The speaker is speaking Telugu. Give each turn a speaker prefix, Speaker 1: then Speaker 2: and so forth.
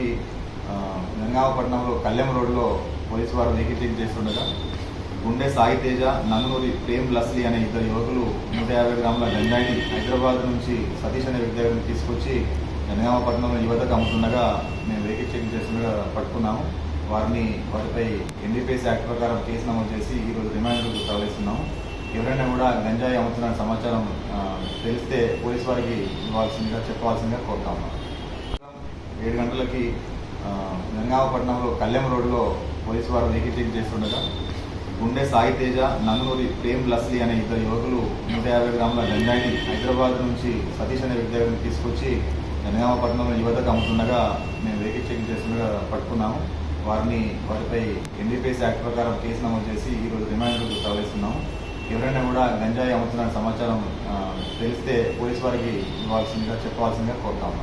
Speaker 1: గంటలకి గంగాపట్నంలో కళ్యాణ రోడ్లో పోలీసు వారు వెహికల్ చేస్తుండగా గుండె సాయి తేజ నందనూరి ప్రేమ్ లస్లీ అనే ఇద్దరు యువకులు నూట యాభై గ్రాముల గంజాయిని హైదరాబాద్ నుంచి సతీష్ అనే వ్యక్తి దగ్గర తీసుకొచ్చి జనగామపట్నంలో యువతకు అమ్ముతుండగా మేము వెహికల్ చెక్ చేస్తుండగా పట్టుకున్నాము. వారిని వారిపై ఎన్డీపీఎస్ యాక్ట్ ప్రకారం కేసు నమోదు చేసి ఈరోజు రిమాండ్కు తరలిస్తున్నాము. ఎవరైనా కూడా గంజాయి అమ్ముతున్న సమాచారం తెలిస్తే పోలీస్ వారికి ఇవ్వాల్సిందిగా చెప్పాల్సిందిగా కోరుతాము ఏడు గంటలకి గంగావపట్నంలో కళ్యాణ రోడ్లో పోలీసు వారు వెహికల్ చెక్ చేస్తుండగా గుండె సాయి తేజ నందనూరి ప్రేమ్ లస్లీ అనే ఇద్దరు యువకులు నూట యాభై గ్రాముల గంజాయిని హైదరాబాద్ నుంచి సతీష్ అనే వ్యక్తి దగ్గర తీసుకొచ్చి జనగామపట్నంలో యువతకు అమ్ముతుండగా మేము వెహికల్ చెక్ చేస్తుండగా పట్టుకున్నాము. వారిని వారిపై ఎన్డీపీఎస్ యాక్ట్ ప్రకారం కేసు నమోదు చేసి ఈరోజు రిమాండ్కు తరలిస్తున్నాము. ఎవరైనా కూడా గంజాయి అమ్ముతున్న సమాచారం తెలిస్తే పోలీస్ వారికి ఇవ్వాల్సిందిగా చెప్పాల్సిందిగా కోరుతాము